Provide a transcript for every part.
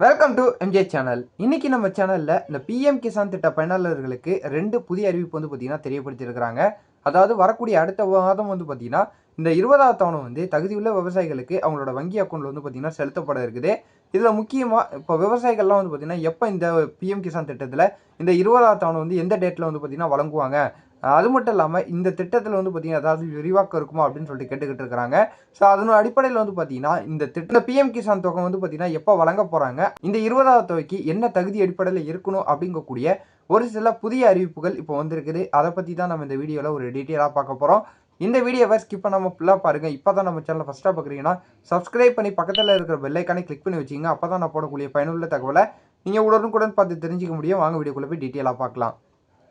Welcome to MJ channel இன்னைக்கு நம்ம சேனலில் இந்த பிஎம் கிசான் திட்ட பயனாளர்களுக்கு ரெண்டு புதிய அறிவிப்பு வந்து பார்த்திங்கன்னா தெரியப்படுத்தியிருக்கிறாங்க. அதாவது வரக்கூடிய அடுத்த மாதம் வந்து பார்த்திங்கன்னா இந்த இருபதாவது தவணை வந்து தகுதியுள்ள விவசாயிகளுக்கு அவங்களோட வங்கி அக்கௌண்ட்டில் வந்து பார்த்திங்கன்னா செலுத்தப்பட இருக்குது. இதில் முக்கியமாக இப்போ விவசாயிகள்லாம் வந்து பார்த்தீங்கன்னா எப்போ இந்த பிஎம் கிசான் திட்டத்தில் இந்த இருபதாவது தவணை வந்து எந்த டேட்டில் வந்து பார்த்திங்கன்னா வழங்குவாங்க? அது மட்டும் இல்லாமல் இந்த திட்டத்தில் வந்து பார்த்திங்கன்னா அதாவது விரிவாக்கம் இருக்குமா அப்படின்னு சொல்லிட்டு கேட்டுக்கிட்டு இருக்கிறாங்க. ஸோ அதனோட அடிப்படையில் வந்து பார்த்தீங்கன்னா இந்த திட்ட பிஎம் கிசான் தொகை வந்து பார்த்தீங்கன்னா எப்போ வழங்க போகிறாங்க இந்த இருபதாவது தொகைக்கு என்ன தகுதி அடிப்படையில் இருக்கணும் அப்படிங்கக்கூடிய ஒரு சில புதிய அறிவிப்புகள் இப்போ வந்திருக்குது. அதை பற்றி தான் நம்ம இந்த வீடியோவில் ஒரு டீட்டெயிலாக பார்க்க போகிறோம் இந்த வீடியோவை ஸ்கிப் பண்ணாமல் ஃபுல்லாக பாருங்கள் இப்போ தான் நம்ம சேனலை ஃபஸ்ட்டாக பார்க்குறீங்கன்னா சப்ஸ்கிரைப் பண்ணி பக்கத்தில் இருக்கிற பெல்லைக்கானே கிளிக் பண்ணி வச்சிங்க அப்போ தான் நான் போடக்கூடிய பயனுள்ள தகவலை நீங்கள் உடனுக்குடன் பார்த்து தெரிஞ்சிக்க முடியும். வாங்க வீடியோக்குள்ளே போய் டீட்டெயிலாக பார்க்கலாம்.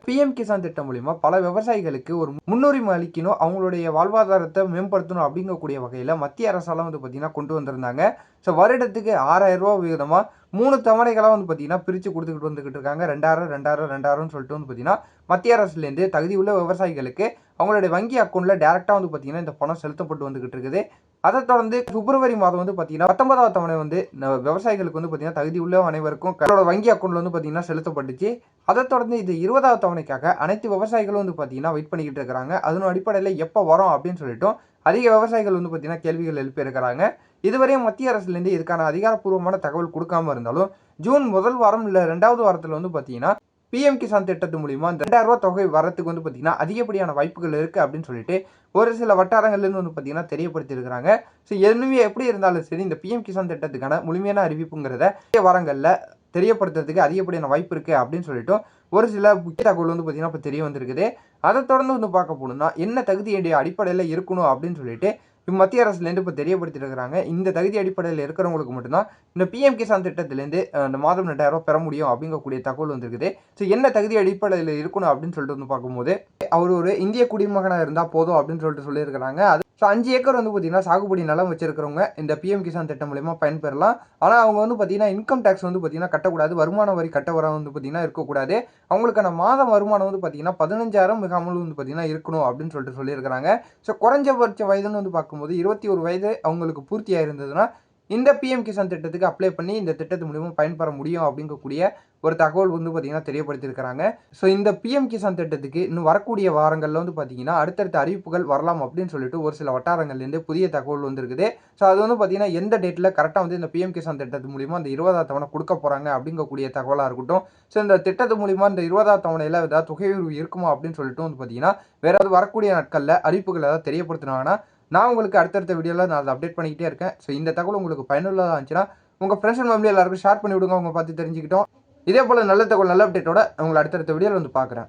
பிஎம் கிசான் திட்டம் மூலிமா பல விவசாயிகளுக்கு ஒரு முன்னுரிமை அளிக்கணும் அவங்களுடைய வாழ்வாதாரத்தை மேம்படுத்தணும் அப்படிங்கக்கூடிய வகையில் மத்திய அரசால் வந்து பார்த்திங்கன்னா கொண்டு வந்திருந்தாங்க. ஸோ வருடத்துக்கு ஆறாயிரம் ரூபா விகிதமாக மூணு தவணைகளாக வந்து பார்த்திங்கன்னா பிரித்து கொடுத்துக்கிட்டு வந்துக்கிட்டு இருக்காங்க. ரெண்டாயிரம் ரெண்டாயிரம் ரெண்டாயிரம்னு சொல்லிட்டு வந்து பார்த்திங்கன்னா மத்திய அரசுலேருந்து தகுதி உள்ள விவசாயிகளுக்கு அவங்களுடைய வங்கி அக்கௌண்ட்டில் டேரெக்டாக வந்து பார்த்திங்கன்னா இந்த பணம் செலுத்தப்பட்டு வந்துக்கிட்டு இருக்குது. அதை தொடர்ந்து பிப்ரவரி மாதம் வந்து பார்த்தீங்கன்னா பத்தொன்பதாவது தவணை வந்து விவசாயிகளுக்கு வந்து பார்த்தீங்கன்னா தகுதி உள்ள அனைவருக்கும் அவரோட வங்கி அக்கௌண்ட்ல வந்து பார்த்தீங்கன்னா செலுத்தப்பட்டுச்சு. அதை தொடர்ந்து இது இருபதாவது தவணைக்காக அனைத்து விவசாயிகளும் வந்து பார்த்தீங்கன்னா வெயிட் பண்ணிக்கிட்டு இருக்கிறாங்க. அதன் அடிப்படையில் எப்போ வரும் அப்படின்னு சொல்லிட்டும் அதிக விவசாயிகள் வந்து பார்த்தீங்கன்னா கேள்விகள் எழுப்பியிருக்கிறாங்க இதுவரையும் மத்திய அரசுலேருந்து இதுக்கான அதிகாரப்பூர்வமான தகவல் கொடுக்காம இருந்தாலும் ஜூன் முதல் வாரம் இல்லை ரெண்டாவது வாரத்தில் வந்து பார்த்தீங்கன்னா பிஎம் கிசான் திட்டத்து மூலிமா இந்த ரெண்டாயிரம் ரூபா தொகை வரத்துக்கு வந்து பார்த்தீங்கன்னா அதிகப்படியான வாய்ப்புகள் இருக்குது அப்படின்னு சொல்லிட்டு ஒரு சில வட்டாரங்கள்லேருந்து வந்து பார்த்தீங்கன்னா தெரியப்படுத்தியிருக்கிறாங்க. ஸோ எதுவுமே எப்படி இருந்தாலும் சரி இந்த பிஎம் கிசான் திட்டத்துக்கான முழுமையான அறிவிப்புங்கிறத வாரங்களில் தெரியப்படுத்துறதுக்கு அதிகப்படியான வாய்ப்பு இருக்குது அப்படின்னு சொல்லிட்டு ஒரு சில முக்கிய தகவல் வந்து பார்த்தீங்கன்னா இப்போ தெரிய வந்திருக்குது. அதை தொடர்ந்து வந்து பார்க்க போகணும்னா என்ன தகுதியுடைய அடிப்படையில் இருக்கணும் அப்படின்னு சொல்லிட்டு இப்போ மத்திய அரசுலேருந்து இப்போ தெரியப்படுத்திருக்கிறாங்க. இந்த தகுதி அடிப்படையில் இருக்கிறவங்களுக்கு மட்டும்தான் இந்த பிஎம் கிசான் திட்டத்திலேருந்து இந்த மாதம் ரெண்டாயிரம் பெற முடியும் அப்படிங்கக்கூடிய தகவல் வந்திருக்குது. ஸோ என்ன தகுதி அடிப்படையில் இருக்கணும் அப்படின்னு சொல்லிட்டு வந்து பார்க்கும்போது அவர் ஒரு இந்திய குடிமகனாக இருந்தால் போதும் அப்படின்னு சொல்லிட்டு சொல்லியிருக்கிறாங்க. அது ஸோ அஞ்சு ஏக்கர் வந்து பார்த்தீங்கன்னா சாகுபடி நிலம் வச்சிருக்கிறவங்க இந்த பிஎம் கிசான் திட்டம் மூலயமா பயன்பெறலாம். ஆனால் அவங்க வந்து பார்த்தீங்கன்னா இன்கம் டேக்ஸ் வந்து பார்த்தீங்கன்னா கட்டக்கூடாது. வருமான வரி கட்ட வர வந்து பார்த்தீங்கன்னா இருக்கக்கூடாது. அவங்களுக்கான மாதம் வருமானம் வந்து பார்த்திங்கன்னா பதினஞ்சாயிரம் மிகாமல் வந்து பார்த்திங்கன்னா இருக்கணும் அப்படின்னு சொல்லிட்டு சொல்லியிருக்கிறாங்க. ஸோ குறைஞ்சபட்ச வயதுன்னு வந்து பார்க்கும்போது இருபத்தி ஒரு வயது அவங்களுக்கு பூர்த்தியாக இருந்ததுன்னா இந்த பிஎம் கிசான் திட்டத்துக்கு அப்ளை பண்ணி இந்த திட்டத்து மூலியமாக பயன்பெற முடியும் அப்படிங்கக்கூடிய ஒரு தகவல் வந்து பார்த்திங்கன்னா தெரியப்படுத்தியிருக்கிறாங்க. ஸோ இந்த பிஎம் கிசான் திட்டத்துக்கு இன்னும் வரக்கூடிய வாரங்களில் வந்து பார்த்திங்கன்னா அடுத்தடுத்த அறிவிப்புகள் வரலாம் அப்படின்னு சொல்லிட்டு ஒரு சில வட்டாரங்கள்லேருந்து புதிய தகவல் வந்திருக்குது. ஸோ அது வந்து பார்த்திங்கன்னா எந்த டேட்டில் கரெக்டாக வந்து இந்த பிஎம் கிசான் திட்டத்து மூலிமா அந்த இருபதாம் தவணை கொடுக்க போகிறாங்க அப்படிங்கக்கூடிய தகவலாக இருக்கட்டும். ஸோ இந்த திட்டத்து மூலிமா இந்த இருபதாம் தவணையில் ஏதாவது தொகை இருக்குமா அப்படின்னு சொல்லிட்டு வந்து பார்த்திங்கன்னா வேறு வரக்கூடிய நாட்களில் அறிவிப்புகள் ஏதாவது தெரியப்படுத்தினாங்கன்னா நான் உங்களுக்கு அடுத்தடுத்த வீடியோவில் நான் அதை அப்டேட் பண்ணிக்கிட்டே இருக்கேன். ஸோ இந்த தகவல் உங்களுக்கு பயனுள்ளதாக இருந்துச்சுன்னா உங்கள் ஃப்ரெண்ட்ஸ் அண்ட் ஃபேமிலி எல்லாருக்கும் ஷேர் பண்ணி விடுங்க அவங்க பார்த்து தெரிஞ்சுக்கிட்டோம். இதே போல் நல்ல தகவல் நல்ல அப்டேட்டோட உங்களை அடுத்தடுத்த வீடியோவில் வந்து பார்க்குறேன்.